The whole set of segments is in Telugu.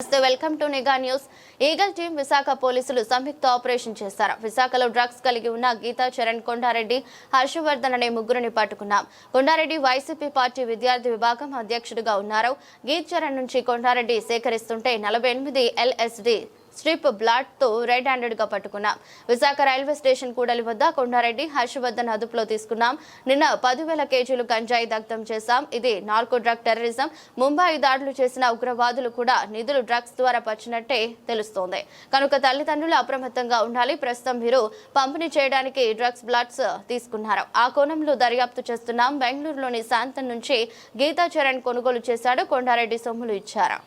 నమస్తే welcome to Nigha news. Eagle team Visakha పోలీసులు సంయుక్త ఆపరేషన్ చేశారు. విశాఖలో డ్రగ్స్ కలిగి ఉన్న గీతా చరణ్ కొండారెడ్డి హర్షవర్ధన్ అనే ముగ్గురిని పట్టుకున్నాం. కొండారెడ్డి వైసీపీ పార్టీ విద్యార్థి విభాగం అధ్యక్షుడిగా ఉన్నారు. గీత్ చరణ్ నుంచి కొండారెడ్డి సేకరిస్తుంటే నలభై ఎనిమిది ఎల్ఎస్డి స్ట్రిప్ బ్లాట్తో రెడ్ హ్యాండెడ్గా పట్టుకున్నాం. విశాఖ రైల్వే స్టేషన్ కూడలి వద్ద కొండారెడ్డి హర్షవర్ధన్ అదుపులో తీసుకున్నాం. నిన్న పదివేల కేజీలు గంజాయి దగ్ధం చేశాం. ఇది నార్కో డ్రగ్ టెర్రరిజం. ముంబై దాడులు చేసిన ఉగ్రవాదులు కూడా నిధులు డ్రగ్స్ ద్వారా పచ్చినట్టే తెలుస్తోంది. కనుక తల్లిదండ్రులు అప్రమత్తంగా ఉండాలి. ప్రస్తుతం మీరు పంపిణీ చేయడానికి డ్రగ్స్ బ్లాట్స్ తీసుకున్నారు. ఆ కోణంలో దర్యాప్తు చేస్తున్నాం. బెంగళూరులోని శాంతం నుంచి గీతా చరణ్ కొనుగోలు చేశాడు. కొండారెడ్డి సొమ్ములు ఇచ్చారు.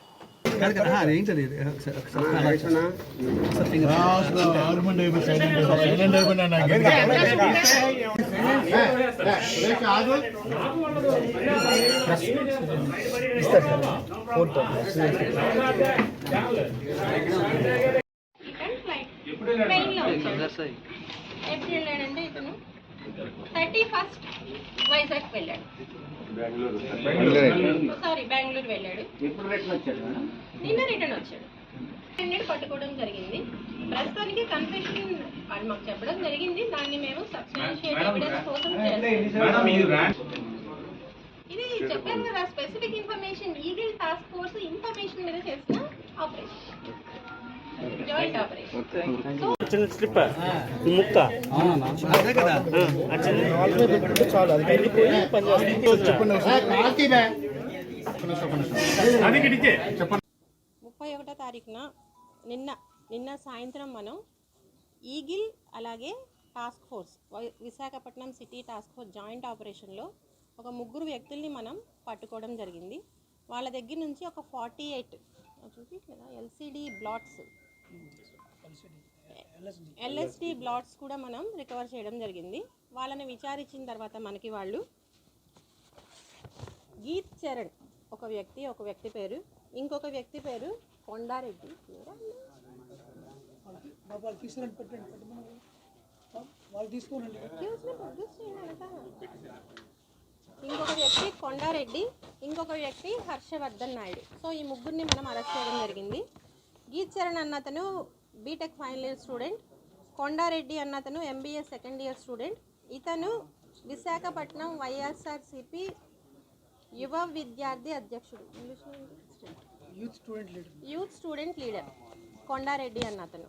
ఎప్పుడు వెళ్ళాడంటే ఇతను? థర్టీ ఫస్ట్ వైజాగ్ వెళ్ళాడు. సారీ బెంగళూరు వెళ్ళాడు. నిన్న రిటర్న్ వచ్చాడు. నిన్న పట్టుకోవడం జరిగింది. ప్రస్తుతానికి కన్ఫెషన్ వాళ్ళు మాకు చెప్పడం జరిగింది. దాన్ని మేము సబ్స్టాన్షియేట్ ఎవిడెన్స్ కోసం ఇది చెప్పాను కదా specific information eagle task force information మీద చేసిన ఆపరేషన్ చిన్న స్లిప్ ముక్క అదే కదా చాలు అది వెళ్ళిపోయి ముప్పై ఒకటో తారీఖున నిన్న నిన్న సాయంత్రం మనం ఈగిల్ అలాగే task force Visakhapatnam city task force joint ఆపరేషన్లో ఒక ముగ్గురు వ్యక్తుల్ని మనం పట్టుకోవడం జరిగింది. వాళ్ళ దగ్గర నుంచి ఒక ఫార్టీ ఎయిట్ చూసి కదా ఎల్సిడి బ్లాట్స్ ఎల్ఎస్డి బ్లాట్స్ కూడా మనం రికవర్ చేయడం జరిగింది. వాళ్ళని విచారించిన తర్వాత మనకి వాళ్ళు గీత్ చరణ్ ఒక వ్యక్తి ఒక వ్యక్తి పేరు ఇంకొక వ్యక్తి పేరు కొండారెడ్డి. ఇంకొక వ్యక్తి కొండారెడ్డి ఇంకొక వ్యక్తి హర్షవర్ధన్ నాయుడు. సో ఈ ముగ్గురిని మనం అరెస్ట్ చేయడం జరిగింది. గీత్ చరణ్ అన్న అతను B Tech final year student Kondareddy అన్న అతను ఎంబీఏ సెకండ్ ఇయర్ స్టూడెంట్ ఇతను విశాఖపట్నం వైఎస్ఆర్సిపి యువ విద్యార్థి అధ్యక్షుడు? Youth student leader youth student leader Kondareddy అన్న అతను.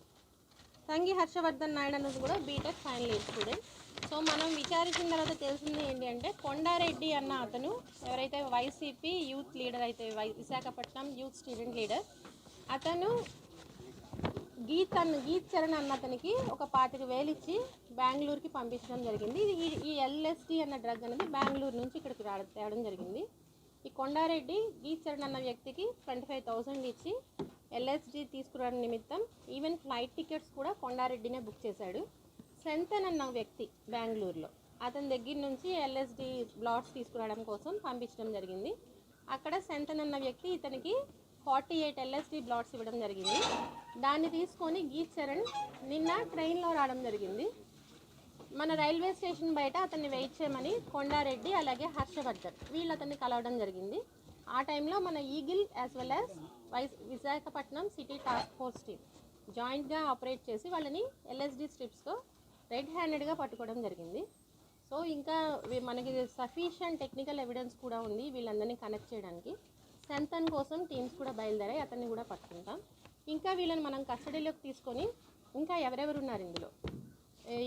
సంగి హర్షవర్ధన్ నాయుడు అన్నది కూడా B Tech final year student so మనం విచారించిన తర్వాత తెలిసింది ఏంటి అంటే కొండారెడ్డి అన్న అతను ఎవరైతే వైసీపీ యూత్ లీడర్ అయితే వై విశాఖపట్నం యూత్ స్టూడెంట్ లీడర్ అతను గీత్ అన్న గీత్ చరణ్ అన్న అతనికి ఒక పాతిక వేలు ఇచ్చి బెంగళూరుకి పంపించడం జరిగింది. ఇది ఈ- ఎల్ఎస్టీ ఎల్ఎస్డి అన్న డ్రగ్ అనేది బెంగళూరు నుంచి ఇక్కడికి రావడం తేవడం జరిగింది. ఈ కొండారెడ్డి గీత్ చరణ్ అన్న వ్యక్తికి ట్వంటీ ఫైవ్ థౌసండ్ ఇచ్చి ఎల్ఎస్డి తీసుకురావడం నిమిత్తం ఈవెన్ ఫ్లైట్ టికెట్స్ కూడా కొండారెడ్డినే బుక్ చేశాడు. సెంతన్ అన్న వ్యక్తి బెంగళూరులో. అతని దగ్గర నుంచి ఎల్ఎస్డి బ్లాట్స్ తీసుకురావడం కోసం పంపించడం జరిగింది. అక్కడ సెంతన్ అన్న వ్యక్తి ఇతనికి ఫార్టీ ఎయిట్ ఎల్ఎస్డి బ్లాట్స్ ఇవ్వడం జరిగింది. దాన్ని తీసుకొని గీత్ చరణ్ నిన్న ట్రైన్లో రావడం జరిగింది. మన రైల్వే స్టేషన్ బయట అతన్ని వెయిట్ చేయమని కొండారెడ్డి అలాగే హర్షవర్ధన్ వీళ్ళు అతన్ని కలవడం జరిగింది. ఆ టైంలో మన eagle as well as vice Visakhapatnam city task force team జాయింట్గా operate చేసి వాళ్ళని ఎల్ఎస్డి స్ట్రిప్స్తో రెడ్ హ్యాండెడ్గా పట్టుకోవడం జరిగింది. సో ఇంకా మనకి సఫిషియంట్ టెక్నికల్ ఎవిడెన్స్ కూడా ఉంది వీళ్ళందరినీ కనెక్ట్ చేయడానికి. సంతన్ కోసం టీమ్స్ కూడా బయలుదేరాయి అతన్ని కూడా పట్టుకుంటాం. ఇంకా వీళ్ళని మనం కస్టడీలోకి తీసుకొని ఇంకా ఎవరెవరు ఉన్నారు ఇందులో?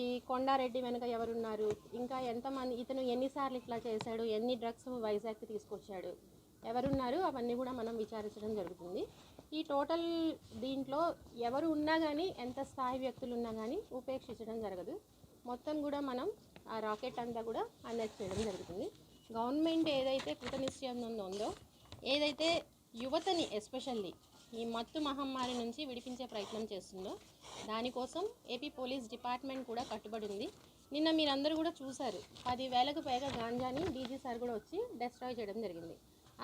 ఈ కొండారెడ్డి వెనుక ఎవరున్నారు? ఇంకా ఎంతమంది ఇతను ఎన్నిసార్లు ఇట్లా చేశాడు? ఎన్ని డ్రగ్స్ వైజాగ్కి తీసుకొచ్చాడు? ఎవరున్నారు? అవన్నీ కూడా మనం విచారించడం జరుగుతుంది. ఈ టోటల్ దీంట్లో ఎవరు ఉన్నా కానీ ఎంత స్థాయి వ్యక్తులు ఉన్నా కానీ ఉపేక్షించడం జరగదు. మొత్తం కూడా మనం ఆ రాకెట్ అంతా కూడా అరెస్ట్ చేయడం జరుగుతుంది. గవర్నమెంట్ ఏదైతే కృతనిశ్చయం ఉందో ఏదైతే యువతని ఎస్పెషల్లీ ఈ మత్తు మహమ్మారి నుంచి విడిపించే ప్రయత్నం చేస్తుందో దానికోసం ఏపీ పోలీస్ డిపార్ట్మెంట్ కూడా కట్టుబడి ఉంది. నిన్న మీరందరూ కూడా చూశారు. పది వేలకు పైగా గాంజాని డీజీ సార్ కూడా వచ్చి డెస్ట్రాయ్ చేయడం జరిగింది.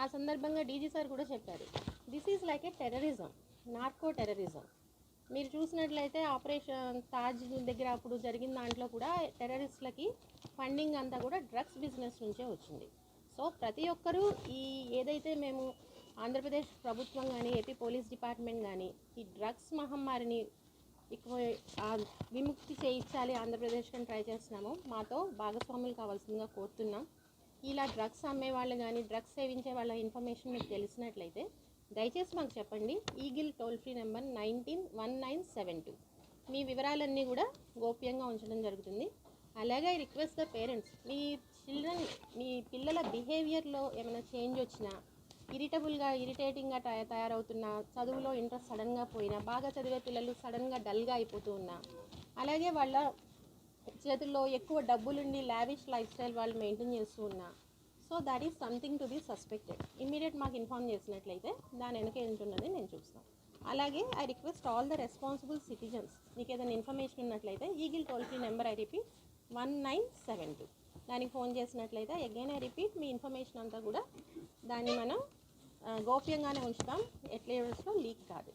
ఆ సందర్భంగా డీజీ సార్ కూడా చెప్పారు. This is like a terrorism narco terrorism మీరు చూసినట్లయితే ఆపరేషన్ తాజ్ దగ్గర అప్పుడు జరిగిన దాంట్లో కూడా టెర్రరిస్టులకి ఫండింగ్ అంతా కూడా డ్రగ్స్ బిజినెస్ నుంచే వచ్చింది. సో ప్రతి ఒక్కరూ ఈ ఏదైతే మేము ఆంధ్రప్రదేశ్ ప్రభుత్వం కానీ ఏపీ పోలీస్ డిపార్ట్మెంట్ కానీ ఈ డ్రగ్స్ మహమ్మారిని ఎక్కువ విముక్తి చేయించాలి ఆంధ్రప్రదేశ్ ట్రై చేస్తున్నాము. మాతో భాగస్వాములు కావాల్సిందిగా కోరుతున్నాం. ఇలా డ్రగ్స్ అమ్మే వాళ్ళు కానీ డ్రగ్స్ సేవించే వాళ్ళ ఇన్ఫర్మేషన్ మీకు తెలిసినట్లయితే దయచేసి మాకు చెప్పండి. Eagle toll free number nineteen one nine seven two. మీ వివరాలన్నీ కూడా గోప్యంగా ఉంచడం జరుగుతుంది. అలాగే రిక్వెస్ట్ ద పేరెంట్స్ మీ చిల్డ్రన్ మీ పిల్లల బిహేవియర్లో ఏమైనా చేంజ్ వచ్చినా ఇరిటబుల్గా ఇరిటేటింగ్గా తయ తయారవుతున్నా చదువులో ఇంట్రెస్ట్ సడన్గా పోయినా బాగా చదివే పిల్లలు సడన్గా డల్గా అయిపోతూ ఉన్నా అలాగే వాళ్ళ చేతుల్లో ఎక్కువ డబ్బులుండి లావిష్ లైఫ్ స్టైల్ వాళ్ళు మెయింటైన్ చేస్తూ ఉన్నా so that is something to be suspected immediate మాకు ఇన్ఫామ్ చేసినట్లయితే దాని వెనక ఏంటున్నది నేను చూస్తాను. అలాగే I request all the responsible citizens మీకు ఏదైనా ఇన్ఫర్మేషన్ ఉన్నట్లయితే eagle toll free number I repeat one nine seven two దానికి ఫోన్ చేసినట్లయితే అగైన్ ఐ రిపీట్ మీ ఇన్ఫర్మేషన్ అంతా కూడా దాన్ని మనం గోప్యంగానే ఉంచుతాం. ఎట్లా లీక్ కాదు.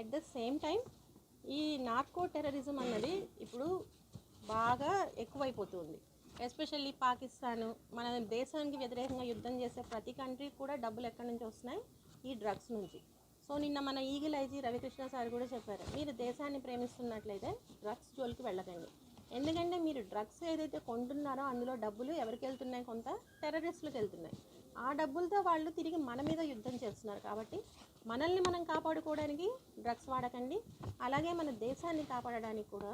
అట్ ద సేమ్ టైం ఈ నార్కో టెర్రరిజం అన్నది ఇప్పుడు బాగా ఎక్కువైపోతుంది. ఎస్పెషల్లీ పాకిస్తాన్ మన దేశానికి వ్యతిరేకంగా యుద్ధం చేసే ప్రతి కంట్రీకి కూడా డబ్బులు ఎక్కడి నుంచి వస్తున్నాయి? ఈ డ్రగ్స్ నుంచి. సో నిన్న మన ఈగిల్ ఐజీ రవికృష్ణ సార్ కూడా చెప్పారు. మీరు దేశాన్ని ప్రేమిస్తున్నట్లయితే డ్రగ్స్ జోలికి వెళ్ళకండి. ఎందుకంటే మీరు డ్రగ్స్ ఏదైతే కొంటున్నారో అందులో డబ్బులు ఎవరికి వెళ్తున్నాయి కొంత టెర్రరిస్టులకు వెళ్తున్నాయి. ఆ డబ్బులతో వాళ్ళు తిరిగి మన మీద యుద్ధం చేస్తున్నారు కాబట్టి మనల్ని మనం కాపాడుకోవడానికి డ్రగ్స్ వాడకండి. అలాగే మన దేశాన్ని కాపాడడానికి కూడా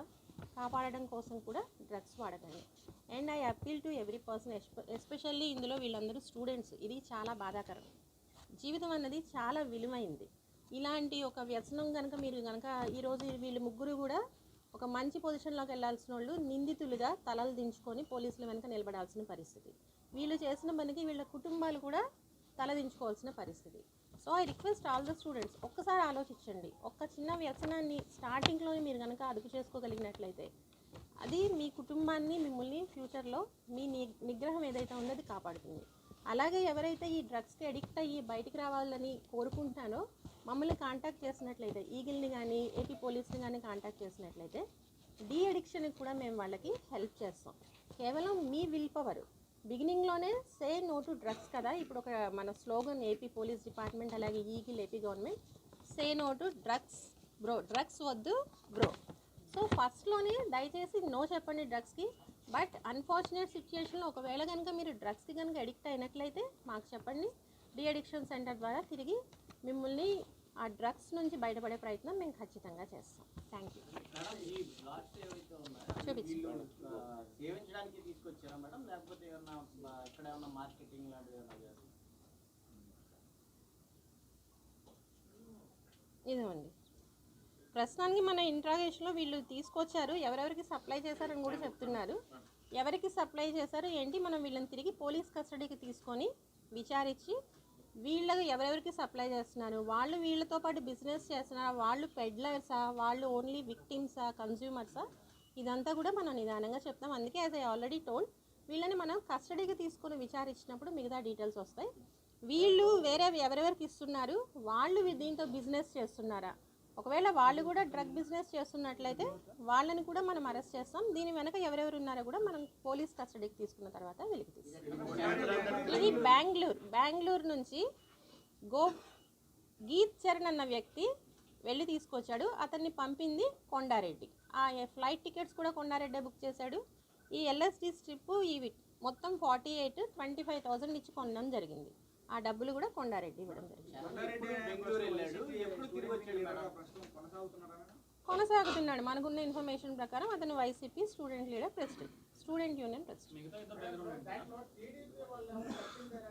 కాపాడడం కోసం కూడా drugs వాడకండి. And I appeal to every person especially ఇందులో వీళ్ళందరూ స్టూడెంట్స్. ఇది చాలా బాధాకరం. జీవితం అన్నది చాలా విలువైంది. ఇలాంటి ఒక వ్యసనం కనుక మీరు కనుక ఈరోజు వీళ్ళు ముగ్గురు కూడా ఒక మంచి పొజిషన్లోకి వెళ్ళాల్సిన వాళ్ళు నిందితులుగా తలలు దించుకొని పోలీసుల వెనుక నిలబడాల్సిన పరిస్థితి. వీళ్ళు చేసిన పనికి వీళ్ళ కుటుంబాలు కూడా తలదించుకోవాల్సిన పరిస్థితి. So I request all the students ఒక్కసారి ఆలోచించండి. ఒక్క చిన్న వ్యసనాన్ని స్టార్టింగ్లోనే మీరు కనుక అదుపు చేసుకోగలిగినట్లయితే అది మీ కుటుంబాన్ని మిమ్మల్ని ఫ్యూచర్లో మీ నిగ్రహం ఏదైతే ఉందో అది కాపాడుతుంది. అలాగే ఎవరైతే ఈ డ్రగ్స్కి అడిక్ట్ అయ్యి బయటికి రావాలని కోరుకుంటానో మమ్మల్ని కాంటాక్ట్ చేసినట్లయితే ఈగిల్ని కానీ ఏపీ పోలీస్ని కానీ కాంటాక్ట్ చేసినట్లయితే డీ అడిక్షన్కి కూడా మేము వాళ్ళకి హెల్ప్ చేస్తాం. కేవలం మీ విల్ పవర్ బిగినింగ్లోనే సే నో టు డ్రగ్స్ కదా. ఇప్పుడు ఒక మన స్లోగన్ ఏపీ పోలీస్ డిపార్ట్మెంట్ అలాగే eagle AP government say no to drugs bro drugs వద్దు బ్రో సో ఫస్ట్లోనే దయచేసి నో చెప్పండి డ్రగ్స్కి బట్ అన్ఫార్చునేట్ సిచ్యుయేషన్లో ఒకవేళ కనుక మీరు డ్రగ్స్కి కనుక అడిక్ట్ అయినట్లయితే మాకు చెప్పండి. డీ అడిక్షన్ సెంటర్ ద్వారా తిరిగి మిమ్మల్ని ఆ డ్రగ్స్ నుంచి బయటపడే ప్రయత్నం మేము ఖచ్చితంగా చేస్తాం. Thank you? ఇదేమండి ప్రస్తుతానికి మన ఇంట్రాగేషన్లో వీళ్ళు తీసుకొచ్చారు. ఎవరెవరికి సప్లై చేశారని కూడా చెప్తున్నారు. ఎవరికి సప్లై చేశారు ఏంటి? మనం వీళ్ళని తిరిగి పోలీస్ కస్టడీకి తీసుకొని విచారించి వీళ్ళకి ఎవరెవరికి సప్లై చేస్తున్నారు? వాళ్ళు వీళ్ళతో పాటు బిజినెస్ చేస్తున్నారా? వాళ్ళు పెడ్లర్సా? వాళ్ళు ఓన్లీ విక్టిమ్సా? కన్జ్యూమర్సా ఇదంతా కూడా మనం నిదానంగా చెప్తాం. అందుకే యాజ్ ఐ ఆల్రెడీ టోల్డ్ వీళ్ళని మనం కస్టడీకి తీసుకుని విచారించినప్పుడు మిగతా డీటెయిల్స్ వస్తాయి. వీళ్ళు వేరే ఎవరెవరికి ఇస్తున్నారు? వాళ్ళు దీంతో బిజినెస్ చేస్తున్నారా? ఒకవేళ వాళ్ళు కూడా డ్రగ్ బిజినెస్ చేస్తున్నట్లయితే వాళ్ళని కూడా మనం అరెస్ట్ చేస్తాం. దీని వెనక ఎవరెవరు ఉన్నారో కూడా మనం పోలీస్ కస్టడీకి తీసుకున్న తర్వాత వెలికి తీస్తాం. ఇది బెంగళూరు. బెంగళూరు నుంచి గో గీత్ చరణ్ అన్న వ్యక్తి వెళ్ళి తీసుకొచ్చాడు. అతన్ని పంపింది కొండారెడ్డి. ఆ ఫ్లైట్ టికెట్స్ కూడా కొండారెడ్డే బుక్ చేశాడు. ఈ ఎల్ఎస్డి స్ట్రిప్ ఇవి మొత్తం forty eight twenty five thousand ఇచ్చి కొనడం జరిగింది. ఆ డబ్బులు కూడా కొండారెడ్డి ఇవ్వడం జరిగింది కొనసాగుతున్నాడు. మనకున్న ఇన్ఫర్మేషన్ ప్రకారం అతను YCP student leader president student union president.